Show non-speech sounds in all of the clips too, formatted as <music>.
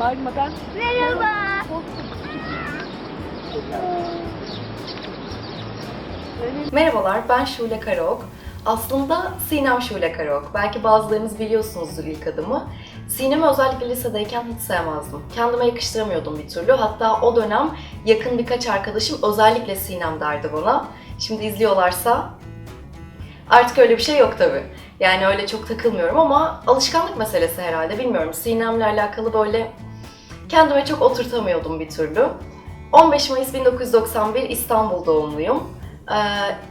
Bağırmadan. Merhaba. Merhabalar, ben Şule Karaok. Aslında Sinem Şule Karaok. Belki bazılarınız biliyorsunuzdur ilk adımı. Sinem'i özellikle lisedeyken hiç sevmezdim. Kendime yakıştıramıyordum bir türlü. Hatta o dönem yakın birkaç arkadaşım özellikle Sinem derdi bana. Şimdi izliyorlarsa artık öyle bir şey yok tabii. Yani öyle çok takılmıyorum ama alışkanlık meselesi herhalde bilmiyorum. Sinem'le alakalı böyle kendime çok oturtamıyordum bir türlü. 15 Mayıs 1991 İstanbul doğumluyum. Ee,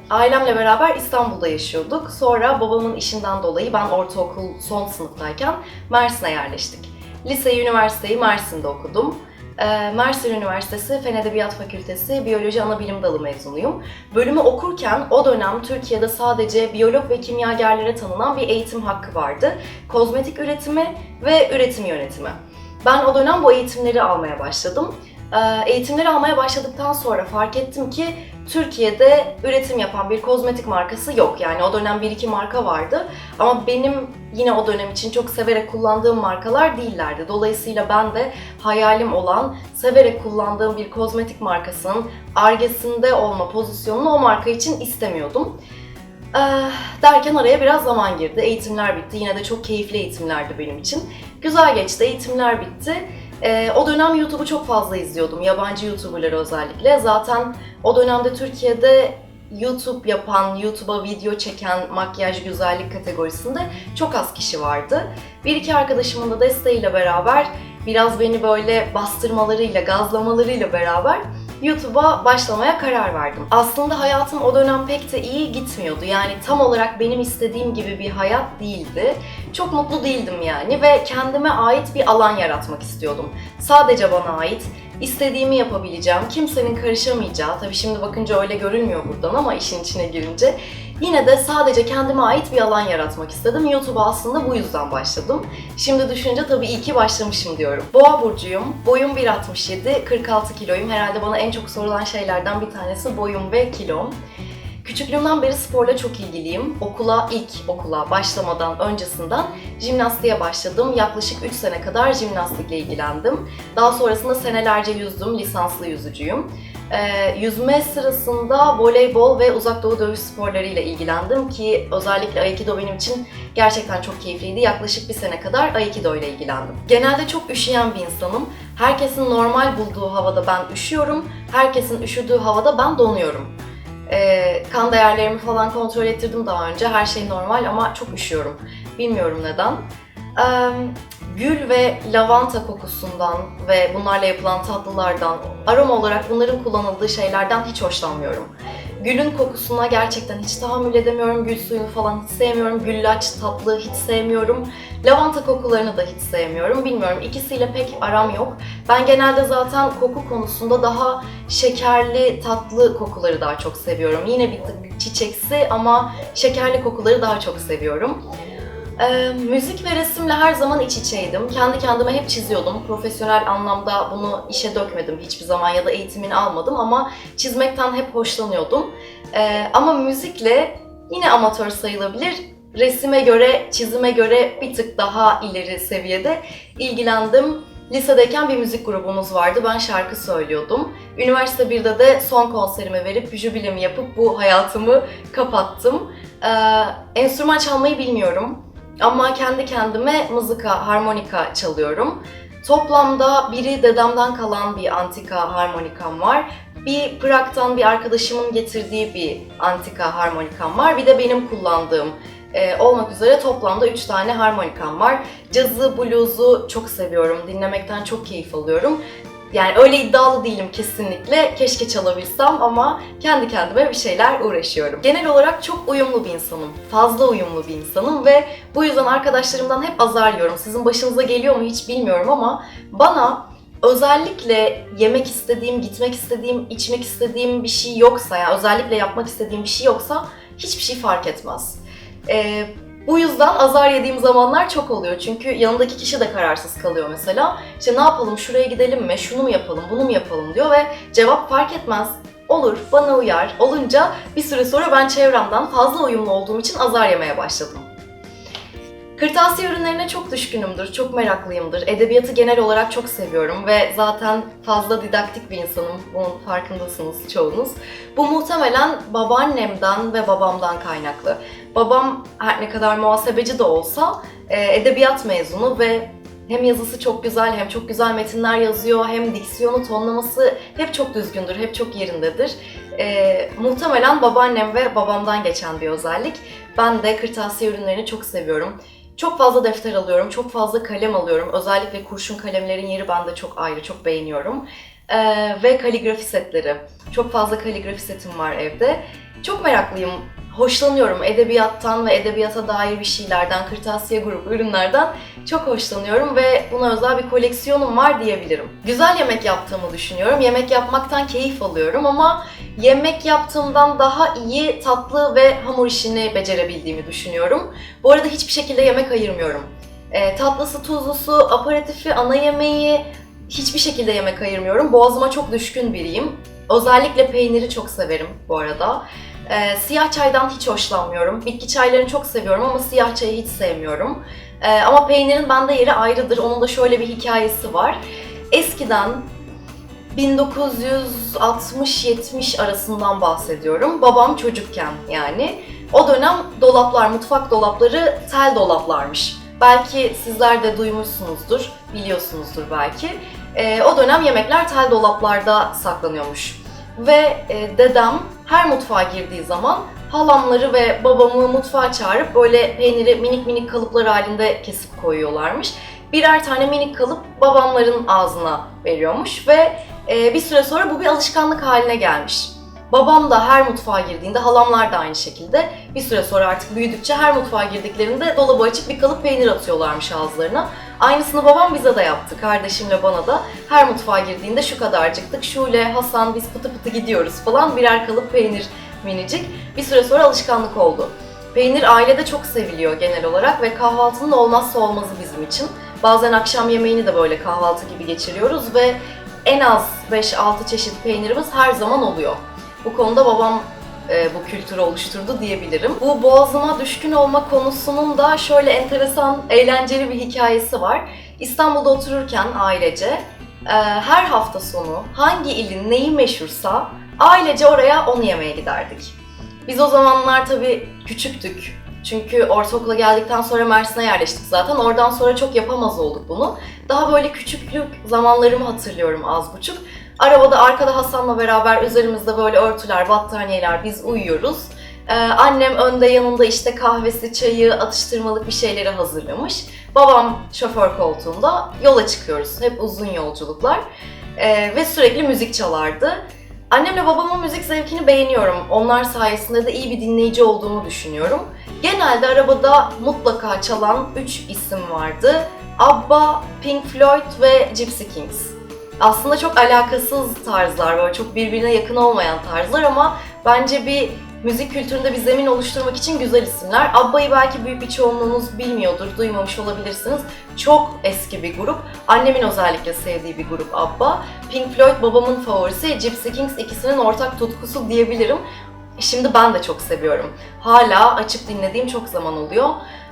ailemle beraber İstanbul'da yaşıyorduk. Sonra babamın işinden dolayı ben ortaokul son sınıftayken Mersin'e yerleştik. Liseyi, üniversiteyi Mersin'de okudum. Ee, Mersin Üniversitesi Fen Edebiyat Fakültesi Biyoloji Anabilim Dalı mezunuyum. Bölümü okurken o dönem Türkiye'de sadece biyolog ve kimyagerlere tanınan bir eğitim hakkı vardı. Kozmetik üretimi ve üretim yönetimi. Ben o dönem bu eğitimleri almaya başladım. Ee, Eğitimleri almaya başladıktan sonra fark ettim ki Türkiye'de üretim yapan bir kozmetik markası yok. Yani o dönem bir iki marka vardı ama benim yine o dönem için çok severek kullandığım markalar değillerdi. Dolayısıyla ben de hayalim olan, severek kullandığım bir kozmetik markasının argesinde olma pozisyonunu o marka için istemiyordum. Ee, derken araya biraz zaman girdi. Eğitimler bitti. Yine de çok keyifli eğitimlerdi benim için. Güzel geçti. Eğitimler bitti. Ee, o dönem YouTube'u çok fazla izliyordum. Yabancı YouTuber'ları özellikle. Zaten o dönemde Türkiye'de YouTube yapan, YouTube'a video çeken makyaj güzellik kategorisinde çok az kişi vardı. Bir iki arkadaşımın da desteğiyle beraber biraz beni böyle bastırmalarıyla, gazlamalarıyla beraber YouTube'a başlamaya karar verdim. Aslında hayatım o dönem pek de iyi gitmiyordu. Yani tam olarak benim istediğim gibi bir hayat değildi. Çok mutlu değildim yani ve kendime ait bir alan yaratmak istiyordum. Sadece bana ait, istediğimi yapabileceğim, kimsenin karışamayacağı, tabii şimdi bakınca öyle görünmüyor buradan ama işin içine girince Yine de sadece kendime ait bir alan yaratmak istedim. YouTube'a aslında bu yüzden başladım. Şimdi düşününce tabii iyi ki başlamışım diyorum. Boğa burcuyum. Boyum 1.67, 46 kiloyum. Herhalde bana en çok sorulan şeylerden bir tanesi boyum ve kilom. Küçüklüğümden beri sporla çok ilgiliyim. Okula ilk okula başlamadan öncesinden jimnastiğe başladım. Yaklaşık 3 sene kadar jimnastikle ilgilendim. Daha sonrasında senelerce yüzdüm, lisanslı yüzücüyüm. Ee, yüzme sırasında voleybol ve uzak doğu dövüş sporlarıyla ilgilendim ki özellikle Aikido benim için gerçekten çok keyifliydi. Yaklaşık bir sene kadar Aikido ile ilgilendim. Genelde çok üşüyen bir insanım. Herkesin normal bulduğu havada ben üşüyorum, herkesin üşüdüğü havada ben donuyorum. Ee, kan değerlerimi falan kontrol ettirdim daha önce. Her şey normal ama çok üşüyorum. Bilmiyorum neden. Ee, gül ve lavanta kokusundan ve bunlarla yapılan tatlılardan, aroma olarak bunların kullanıldığı şeylerden hiç hoşlanmıyorum. Gülün kokusuna gerçekten hiç tahammül edemiyorum. Gül suyunu falan hiç sevmiyorum. Güllaç tatlı hiç sevmiyorum. Lavanta kokularını da hiç sevmiyorum. Bilmiyorum ikisiyle pek aram yok. Ben genelde zaten koku konusunda daha şekerli, tatlı kokuları daha çok seviyorum. Yine bir tık çiçeksi ama şekerli kokuları daha çok seviyorum. Ee, müzik ve resimle her zaman iç içeydim. Kendi kendime hep çiziyordum. Profesyonel anlamda bunu işe dökmedim hiçbir zaman ya da eğitimini almadım ama çizmekten hep hoşlanıyordum. Ee, ama müzikle yine amatör sayılabilir. Resime göre, çizime göre bir tık daha ileri seviyede ilgilendim. Lisedeyken bir müzik grubumuz vardı. Ben şarkı söylüyordum. Üniversite 1'de de son konserimi verip jübilemi yapıp bu hayatımı kapattım. Ee, enstrüman çalmayı bilmiyorum. Ama kendi kendime mızıka, harmonika çalıyorum. Toplamda biri dedemden kalan bir antika harmonikam var. Bir Prag'dan bir arkadaşımın getirdiği bir antika harmonikam var. Bir de benim kullandığım e, olmak üzere toplamda 3 tane harmonikam var. Cazı, blues'u çok seviyorum. Dinlemekten çok keyif alıyorum. Yani öyle iddialı değilim kesinlikle. Keşke çalabilsem ama kendi kendime bir şeyler uğraşıyorum. Genel olarak çok uyumlu bir insanım. Fazla uyumlu bir insanım ve bu yüzden arkadaşlarımdan hep azar yiyorum. Sizin başınıza geliyor mu hiç bilmiyorum ama bana özellikle yemek istediğim, gitmek istediğim, içmek istediğim bir şey yoksa, yani özellikle yapmak istediğim bir şey yoksa hiçbir şey fark etmez. Ee, bu yüzden azar yediğim zamanlar çok oluyor. Çünkü yanındaki kişi de kararsız kalıyor mesela. İşte ne yapalım, şuraya gidelim mi, şunu mu yapalım, bunu mu yapalım diyor ve cevap fark etmez. Olur, bana uyar. Olunca bir süre sonra ben çevremden fazla uyumlu olduğum için azar yemeye başladım. Kırtasiye ürünlerine çok düşkünümdür, çok meraklıyımdır. Edebiyatı genel olarak çok seviyorum ve zaten fazla didaktik bir insanım. Bunun farkındasınız çoğunuz. Bu muhtemelen babaannemden ve babamdan kaynaklı. Babam her ne kadar muhasebeci de olsa e, edebiyat mezunu ve hem yazısı çok güzel hem çok güzel metinler yazıyor hem diksiyonu tonlaması hep çok düzgündür, hep çok yerindedir. E, muhtemelen babaannem ve babamdan geçen bir özellik. Ben de kırtasiye ürünlerini çok seviyorum. Çok fazla defter alıyorum, çok fazla kalem alıyorum. Özellikle kurşun kalemlerin yeri bende çok ayrı, çok beğeniyorum. Ee, ve kaligrafi setleri. Çok fazla kaligrafi setim var evde. Çok meraklıyım. Hoşlanıyorum edebiyattan ve edebiyata dair bir şeylerden, kırtasiye grubu ürünlerden çok hoşlanıyorum ve buna özel bir koleksiyonum var diyebilirim. Güzel yemek yaptığımı düşünüyorum. Yemek yapmaktan keyif alıyorum ama yemek yaptığımdan daha iyi tatlı ve hamur işini becerebildiğimi düşünüyorum. Bu arada hiçbir şekilde yemek ayırmıyorum. E, tatlısı, tuzlusu, aperatifi, ana yemeği hiçbir şekilde yemek ayırmıyorum. Boğazıma çok düşkün biriyim. Özellikle peyniri çok severim bu arada. E, siyah çaydan hiç hoşlanmıyorum. Bitki çaylarını çok seviyorum ama siyah çayı hiç sevmiyorum. E, ama peynirin bende yeri ayrıdır. Onun da şöyle bir hikayesi var. Eskiden 1960-70 arasından bahsediyorum. Babam çocukken yani. O dönem dolaplar, mutfak dolapları tel dolaplarmış. Belki sizler de duymuşsunuzdur, biliyorsunuzdur belki. Ee, o dönem yemekler tel dolaplarda saklanıyormuş. Ve e, dedem her mutfağa girdiği zaman halamları ve babamı mutfağa çağırıp böyle peyniri minik minik kalıplar halinde kesip koyuyorlarmış. Birer tane minik kalıp babamların ağzına veriyormuş ve e, bir süre sonra bu bir alışkanlık haline gelmiş. Babam da her mutfağa girdiğinde, halamlar da aynı şekilde bir süre sonra artık büyüdükçe her mutfağa girdiklerinde dolabı açıp bir kalıp peynir atıyorlarmış ağızlarına. Aynısını babam bize de yaptı, kardeşimle bana da. Her mutfağa girdiğinde şu kadarcıktık, Şule, Hasan biz pıtı pıtı gidiyoruz falan birer kalıp peynir minicik. Bir süre sonra alışkanlık oldu. Peynir ailede çok seviliyor genel olarak ve kahvaltının olmazsa olmazı bizim için. Bazen akşam yemeğini de böyle kahvaltı gibi geçiriyoruz ve en az 5-6 çeşit peynirimiz her zaman oluyor. Bu konuda babam e, bu kültürü oluşturdu diyebilirim. Bu boğazıma düşkün olma konusunun da şöyle enteresan, eğlenceli bir hikayesi var. İstanbul'da otururken ailece e, her hafta sonu hangi ilin neyi meşhursa ailece oraya onu yemeye giderdik. Biz o zamanlar tabii küçüktük. Çünkü ortaokula geldikten sonra Mersin'e yerleştik zaten. Oradan sonra çok yapamaz olduk bunu. Daha böyle küçüklük zamanlarımı hatırlıyorum az buçuk. Arabada arkada Hasan'la beraber üzerimizde böyle örtüler, battaniyeler biz uyuyoruz. Ee, annem önde yanında işte kahvesi, çayı, atıştırmalık bir şeyleri hazırlamış. Babam şoför koltuğunda yola çıkıyoruz. Hep uzun yolculuklar. Ee, ve sürekli müzik çalardı. Annemle babamın müzik zevkini beğeniyorum. Onlar sayesinde de iyi bir dinleyici olduğumu düşünüyorum. Genelde arabada mutlaka çalan 3 isim vardı. ABBA, Pink Floyd ve Gypsy Kings. Aslında çok alakasız tarzlar, böyle çok birbirine yakın olmayan tarzlar ama bence bir müzik kültüründe bir zemin oluşturmak için güzel isimler. ABBA'yı belki büyük bir çoğunluğunuz bilmiyordur, duymamış olabilirsiniz. Çok eski bir grup. Annemin özellikle sevdiği bir grup ABBA. Pink Floyd babamın favorisi, Gypsy Kings ikisinin ortak tutkusu diyebilirim. Şimdi ben de çok seviyorum. Hala açıp dinlediğim çok zaman oluyor.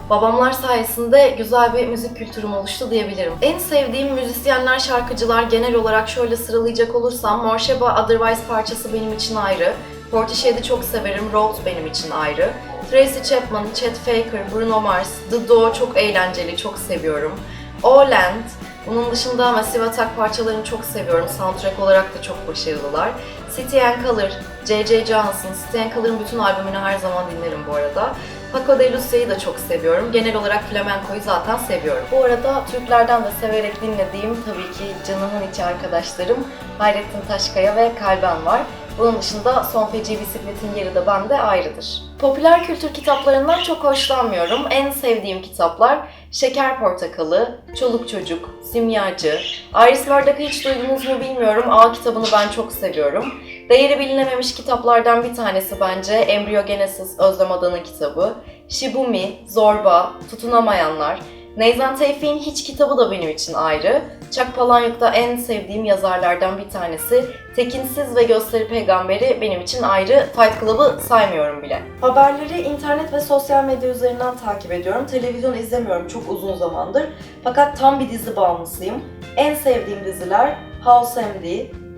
Babamlar sayesinde güzel bir müzik kültürüm oluştu diyebilirim. En sevdiğim müzisyenler, şarkıcılar genel olarak şöyle sıralayacak olursam Morsheba Otherwise parçası benim için ayrı. Portishead'i çok severim, Road benim için ayrı. Tracy Chapman, Chet Faker, Bruno Mars, The Doors çok eğlenceli, çok seviyorum. Oland, bunun dışında Massive Attack parçalarını çok seviyorum. Soundtrack olarak da çok başarılılar. City and Color, J.J. Johnson, City and Color'ın bütün albümünü her zaman dinlerim bu arada. Paco de Lucia'yı da çok seviyorum. Genel olarak flamenkoyu zaten seviyorum. Bu arada Türklerden de severek dinlediğim tabii ki canımın içi arkadaşlarım Hayrettin Taşkaya ve Kalben var. Bunun dışında Son Feci Bisiklet'in yeri de bende ayrıdır. Popüler kültür kitaplarından çok hoşlanmıyorum. En sevdiğim kitaplar Şeker Portakalı, Çoluk Çocuk, Simyacı, Iris Murdoch'ı hiç duydunuz mu bilmiyorum. A kitabını ben çok seviyorum. Değeri bilinememiş kitaplardan bir tanesi bence Embryogenesis Özlem Adan'ın kitabı. Shibumi, Zorba, Tutunamayanlar, Neyzen Tevfik'in Hiç kitabı da benim için ayrı. Çak Palahniuk'ta en sevdiğim yazarlardan bir tanesi. Tekinsiz ve Gösteri Peygamberi benim için ayrı. Fight Club'ı saymıyorum bile. Haberleri internet ve sosyal medya üzerinden takip ediyorum. Televizyon izlemiyorum çok uzun zamandır. Fakat tam bir dizi bağımlısıyım. En sevdiğim diziler House MD,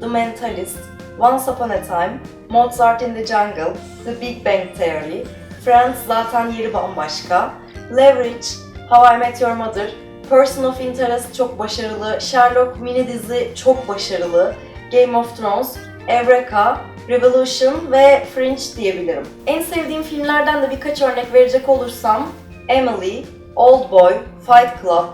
The Mentalist, Once Upon a Time, Mozart in the Jungle, The Big Bang Theory, Friends zaten yeri bambaşka, Leverage, How I Met Your Mother, Person of Interest çok başarılı, Sherlock mini dizi çok başarılı, Game of Thrones, Eureka, Revolution ve Fringe diyebilirim. En sevdiğim filmlerden de birkaç örnek verecek olursam Emily, Old Boy, Fight Club,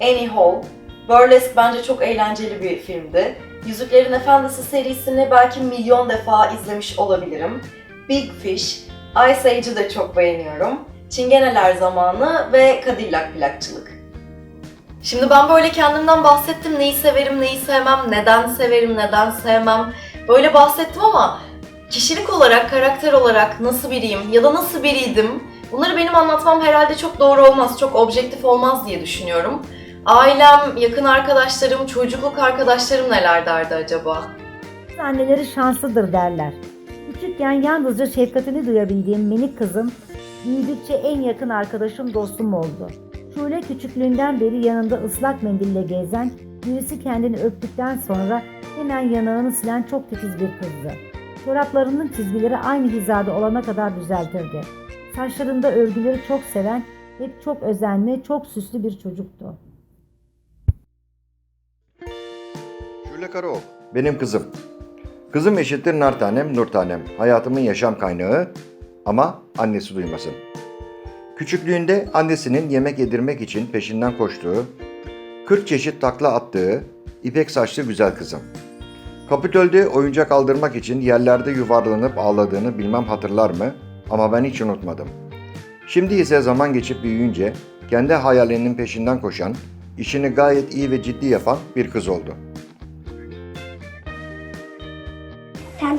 Annie Hall, Burlesque bence çok eğlenceli bir filmdi. Yüzüklerin Efendisi serisini belki milyon defa izlemiş olabilirim. Big Fish, Ice Age'ı da çok beğeniyorum. Çingeneler Zamanı ve Cadillac plakçılık. Şimdi ben böyle kendimden bahsettim. Neyi severim, neyi sevmem, neden severim, neden sevmem. Böyle bahsettim ama kişilik olarak, karakter olarak nasıl biriyim ya da nasıl biriydim bunları benim anlatmam herhalde çok doğru olmaz, çok objektif olmaz diye düşünüyorum. Ailem, yakın arkadaşlarım, çocukluk arkadaşlarım neler derdi acaba? Anneleri şanslıdır derler. Küçükken yalnızca şefkatini duyabildiğim minik kızım, büyüdükçe en yakın arkadaşım dostum oldu. Şule küçüklüğünden beri yanında ıslak mendille gezen, birisi kendini öptükten sonra hemen yanağını silen çok titiz bir kızdı. Çoraplarının çizgileri aynı hizada olana kadar düzeltirdi. Saçlarında örgüleri çok seven, hep çok özenli, çok süslü bir çocuktu. Şule Karaoğlu, benim kızım. Kızım eşittir nar tanem, nur tanem. Hayatımın yaşam kaynağı ama annesi duymasın. Küçüklüğünde annesinin yemek yedirmek için peşinden koştuğu, 40 çeşit takla attığı, ipek saçlı güzel kızım. Kapitöl'de oyuncak aldırmak için yerlerde yuvarlanıp ağladığını bilmem hatırlar mı ama ben hiç unutmadım. Şimdi ise zaman geçip büyüyünce kendi hayalinin peşinden koşan, işini gayet iyi ve ciddi yapan bir kız oldu.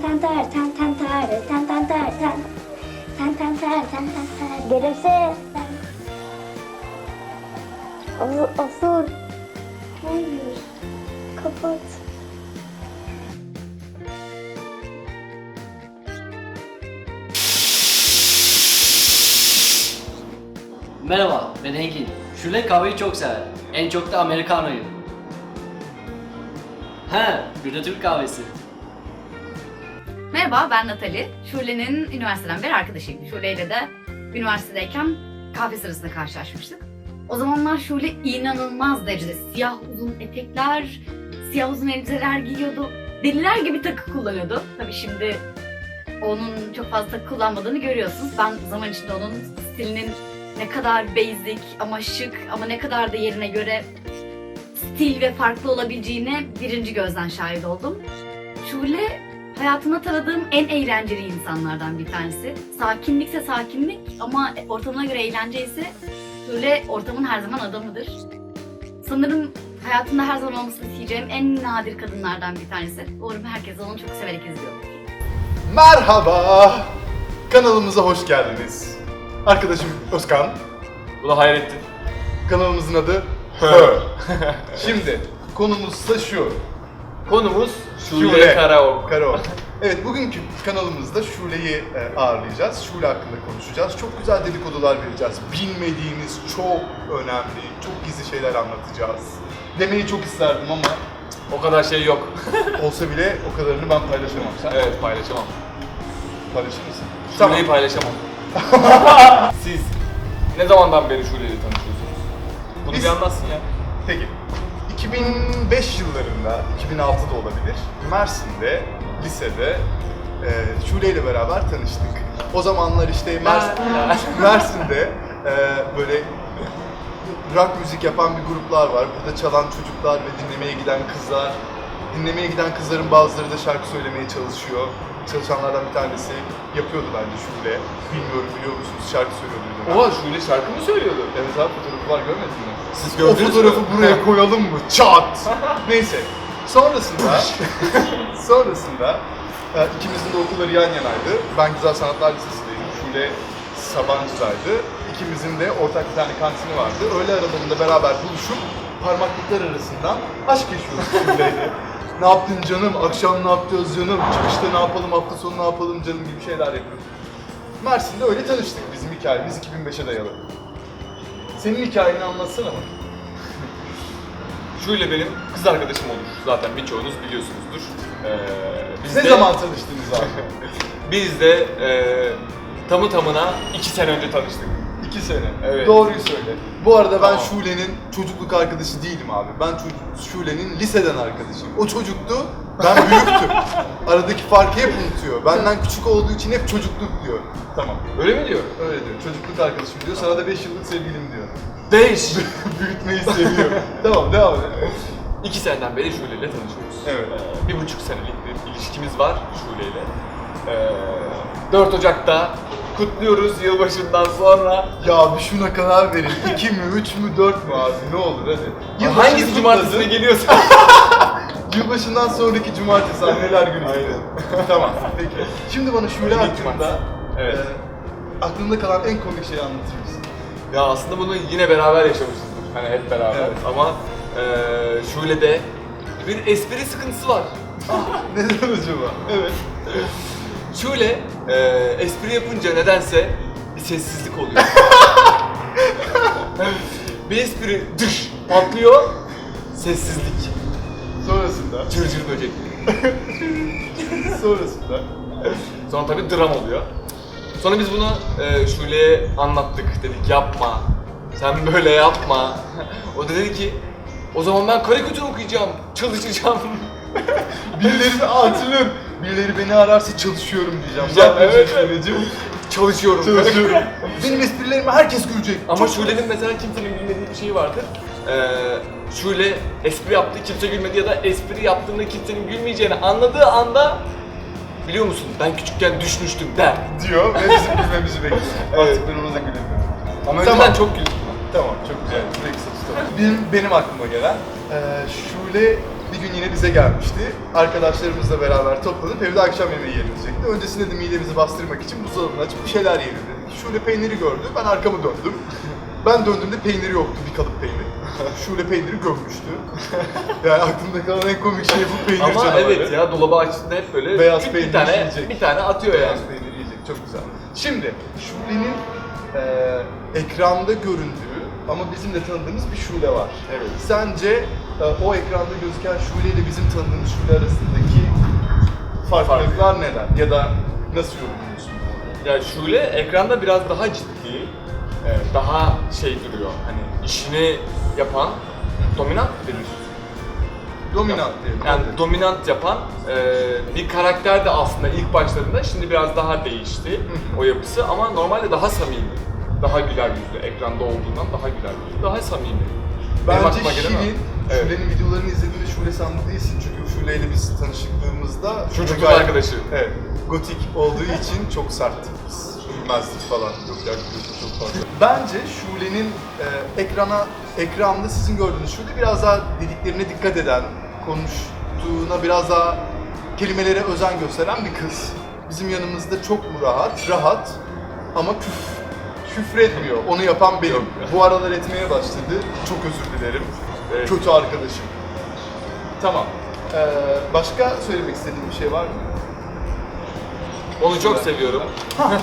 Ten ter, ten ten ter, ten ten ter, ten. Ten ten ter, ten ten ter. Gelirse. Asur. Hayır. Kapat. Merhaba, ben Engin. Şule kahveyi çok sever. En çok da Americano'yu. He, bir de Türk kahvesi. Merhaba ben Natali. Şule'nin üniversiteden beri arkadaşıyım. Şule ile de üniversitedeyken kahve sırasında karşılaşmıştık. O zamanlar Şule inanılmaz derecede siyah uzun etekler, siyah uzun elbiseler giyiyordu. Deliler gibi takı kullanıyordu. Tabii şimdi onun çok fazla takı kullanmadığını görüyorsunuz. Ben zaman içinde onun stilinin ne kadar basic ama şık ama ne kadar da yerine göre stil ve farklı olabileceğine birinci gözden şahit oldum. Şule hayatımda tanıdığım en eğlenceli insanlardan bir tanesi. Sakinlikse sakinlik ama ortamına göre eğlence ise Şule ortamın her zaman adamıdır. Sanırım hayatımda her zaman olmasını isteyeceğim en nadir kadınlardan bir tanesi. Umarım herkes onu çok severek izliyor. Merhaba. Kanalımıza hoş geldiniz. Arkadaşım Özkan. Bu da Hayrettin. Kanalımızın adı Hö. Şimdi konumuz şu. Konumuz Şule, Şule. Karaok. Karo. Evet bugünkü kanalımızda Şule'yi e, ağırlayacağız. Şule hakkında konuşacağız. Çok güzel dedikodular vereceğiz. Bilmediğimiz çok önemli, çok gizli şeyler anlatacağız. Demeyi çok isterdim ama O kadar şey yok. <laughs> olsa bile o kadarını ben paylaşamam. Sen evet paylaşamam. paylaşır mısın? Şule'yi paylaşamam. <laughs> Siz ne zamandan beri Şule ile tanışıyorsunuz? Bunu Biz- bir anlatsın ya. Peki. 2005 yıllarında, 2006'da olabilir. Mersin'de, lisede e, Şule ile beraber tanıştık. O zamanlar işte Mers- <laughs> Mersin'de e, böyle rock müzik yapan bir gruplar var. Burada çalan çocuklar ve dinlemeye giden kızlar. Dinlemeye giden kızların bazıları da şarkı söylemeye çalışıyor. Çalışanlardan bir tanesi yapıyordu bence Şule. Bilmiyorum biliyor musunuz şarkı söylüyordu. Oha Şule şarkı mı söylüyordu? Evet abi fotoğrafı var görmedin mi? Siz O gördünüz fotoğrafı mü? buraya koyalım mı? Çat! <laughs> Neyse. Sonrasında, <laughs> sonrasında e, ikimizin de okulları yan yanaydı. Ben Güzel Sanatlar Lisesi'ndeydim. Şule Sabancı'daydı. ikimizin de ortak bir tane kantini vardı. Öğle aralarında beraber buluşup parmaklıklar arasından aşk yaşıyoruz Şule'yle. <laughs> ne yaptın canım, akşam ne yapacağız canım, çıkışta ne yapalım, hafta sonu ne yapalım canım gibi şeyler yapıyoruz. Mersin'de öyle tanıştık bizim hikayemiz 2005'e dayalı. Senin hikayeni anlatsana bak. <laughs> Şule benim kız arkadaşım olur. Zaten birçoğunuz biliyorsunuzdur. Ee, biz Ne de- zaman tanıştınız abi? <laughs> Biz de e, tamı tamına iki sene önce tanıştık. İki sene. Evet. Doğruyu söyle. Bu arada ben Tamam. Şule'nin çocukluk arkadaşı değilim abi. Ben çocuk, Şule'nin liseden arkadaşıyım. O çocuktu, ben büyüktüm. <laughs> Aradaki farkı hep unutuyor. Benden küçük olduğu için hep çocukluk diyor. Tamam. Öyle mi diyor? Öyle diyor. Çocukluk arkadaşım diyor. Sana da 5 yıllık sevgilim diyor. Beş. <laughs> Büyütmeyi seviyor. tamam devam edelim. İki seneden beri Şule ile tanışıyoruz. Evet. Ee, bir buçuk senelik bir ilişkimiz var Şule ile. Ee, 4 Ocak'ta kutluyoruz yılbaşından sonra. Ya bir şuna karar verin. <laughs> 2 mi, 3 mü, 4 mü abi? Ne olur hadi. Yılbaşını Hangisi cumartesine kutladın. geliyorsa. <laughs> Yılbaşından sonraki cumartesi anneler günü. <laughs> tamam peki. Şimdi bana İlk hakkında. Evet. e, aklında kalan en komik şeyi anlatır mısın? ya aslında bunu yine beraber yaşamışızdır. Hani hep beraber. Evet. Ama e, Şule'de bir espri sıkıntısı var. Neden acaba? Evet. Şöyle, e, espri yapınca nedense bir sessizlik oluyor. <laughs> bir espri dış patlıyor, sessizlik. Sonrasında, Cırcır böcek. <laughs> sonrasında Sonra tabii dram oluyor. Sonra biz bunu e, Şule'ye anlattık. Dedik yapma, sen böyle yapma. o da dedi ki, o zaman ben karikatür okuyacağım, çalışacağım. birileri de hatırlıyorum. Birileri beni ararsa çalışıyorum diyeceğim. Diyeceğim, Zaten evet, Şule'cim, Çalışıyorum. Çalışıyorum. <laughs> Benim esprilerime herkes gülecek. Ama Şule'nin mesela kimsenin bilmediği bir şeyi vardır. Ee, Şule espri yaptı, kimse gülmedi ya da espri yaptığında kimsenin gülmeyeceğini anladığı anda biliyor musun ben küçükken düşmüştüm der. diyor ve bizim gülmemizi bekliyor. <laughs> Evet. Artık ben ona da gülemiyorum. Ama Tamam. önceden çok güldüm. Tamam, çok güzel. Tutalım. Benim, benim aklıma gelen, eee Şule bir gün yine bize gelmişti. Arkadaşlarımızla beraber toplanıp evde akşam yemeği yenilecekti. Öncesinde de midemizi bastırmak için buzdolabını açıp bir şeyler yiyelim dedik. Şule peyniri gördü, ben arkamı döndüm. Ben döndüğümde peyniri yoktu, bir kalıp peynir. Şule peyniri gömmüştü. <laughs> Yani aklımda kalan en komik şey bu peynir Ama canavarı. evet ya dolaba açtığında hep böyle Beyaz küçük peynir bir tane yiyecek. bir tane atıyor yani. Beyaz peynir yiyecek, çok güzel. Şimdi Şule'nin eee ekranda göründüğü ama bizim de tanıdığımız bir Şule var. Evet. Sence o ekranda gözüken Şule ile bizim tanıdığımız Şule arasındaki farklılıklar neler? Ya da nasıl yorumluyorsun? Ya Şule ekranda biraz daha ciddi, e, daha şey duruyor. Hani işini yapan dominant denir. Dominant diyelim. Yani dominant yapan e, bir karakter de aslında ilk başlarında şimdi biraz daha değişti o yapısı ama normalde daha samimi. Daha güler yüzlü, ekranda olduğundan daha güler yüzlü, daha samimi. Benim Bence aklıma gelen o. Şirin, Evet. Şule'nin videolarını izlediğinde Şule sandı değilsin. Çünkü Şule ile biz tanışıklığımızda... Çocukluk gayet- arkadaşı. Evet. Gotik olduğu için çok serttik biz. Bilmezdik falan. Yok ya çok fazla. Bence Şule'nin e, ekrana, ekranda sizin gördüğünüz Şule biraz daha dediklerine dikkat eden, konuştuğuna biraz daha kelimelere özen gösteren bir kız. Bizim yanımızda çok mu rahat? Rahat. Ama küf, küfretmiyor. Onu yapan benim. Bu aralar etmeye başladı. Çok özür dilerim. Evet. Kötü arkadaşım. Tamam. Ee, başka söylemek istediğin bir şey var mı? Onu çok seviyorum.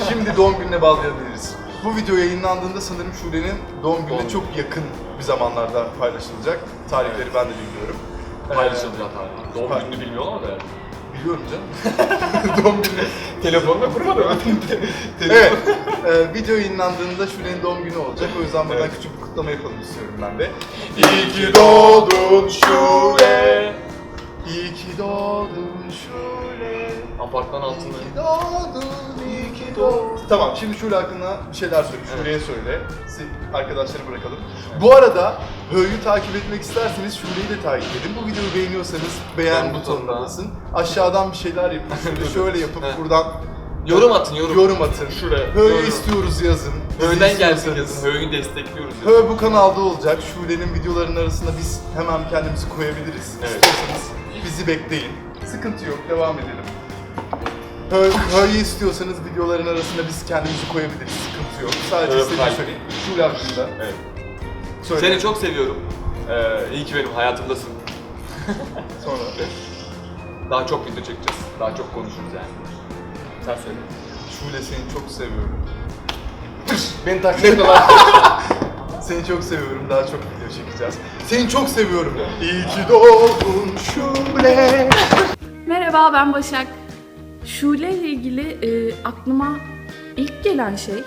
Şimdi doğum gününe bağlayabiliriz. Bu video yayınlandığında sanırım Şule'nin doğum gününe Doğum çok yakın bir zamanlarda paylaşılacak. Tarihleri ben de bilmiyorum. Ee, Paylaşılacak abi. Doğum Pay- gününü bilmiyorum ama da. Biliyorum canım. <laughs> doğum günü. Telefonda kurmadım. <laughs> Evet. Ee, video yayınlandığında Şule'nin doğum günü olacak. O yüzden buradan küçük bir kutlama yapalım istiyorum ben de. İyi ki doğdun Şule. İyi ki doğdun Şule. Apartman İyi altında. ki doğdun, iyi ki doğdun. Tamam şimdi Şule hakkında bir şeyler söyle. Şule'ye söyle. Arkadaşları bırakalım. Bu arada Hö'yü takip etmek isterseniz Şule'yi de takip edin. Bu videoyu beğeniyorsanız beğen butonuna butonuna. basın. Aşağıdan bir şeyler yapın. Şöyle, <laughs> şöyle yapıp buradan Yorum atın yorum. yorum atın. Şuraya. Hö'yü Yorum. istiyoruz yazın. Bizi Hö'den gelsin istiyorsanız. yazın. Hö'yü destekliyoruz yazın. Hö bu kanalda olacak. Şule'nin videolarının arasında biz hemen kendimizi koyabiliriz. Evet. İstiyorsanız bizi bekleyin. Sıkıntı yok. Devam edelim. Her'yi istiyorsanız videoların arasında biz kendimizi koyabiliriz. Sıkıntı yok. Sadece Evet, istediğimi hayır. söyleyeyim. Şule hakkında. Evet. Söyle. Seni çok seviyorum. Ee, iyi ki benim hayatımdasın. Sonra. Daha çok video çekeceğiz. Daha çok konuşuruz yani. Sen söyle. Şule seni çok seviyorum. <laughs> Beni taklit etme lan. <laughs> Seni çok seviyorum. Daha çok video çekeceğiz. Seni çok seviyorum. İyi ki doğdun Şule. Merhaba ben Başak. Şule ile ilgili e, aklıma ilk gelen şey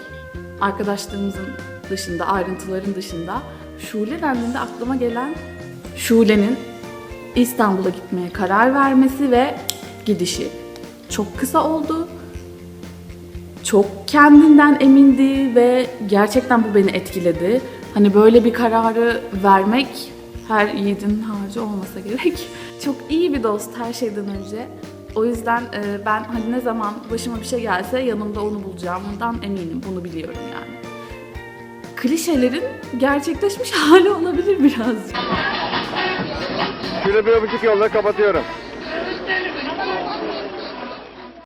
arkadaşlarımızın dışında, ayrıntıların dışında Şule dendiğinde aklıma gelen Şule'nin İstanbul'a gitmeye karar vermesi ve gidişi. Çok kısa oldu. Çok kendinden emindi ve gerçekten bu beni etkiledi. Hani böyle bir kararı vermek her yiğidin harcı olmasa gerek. <laughs> Çok iyi bir dost her şeyden önce. O yüzden e, ben hani ne zaman başıma bir şey gelse yanımda onu bulacağımdan eminim. Bunu biliyorum yani. Klişelerin gerçekleşmiş <laughs> hali olabilir biraz. Şöyle bir buçuk yolla kapatıyorum.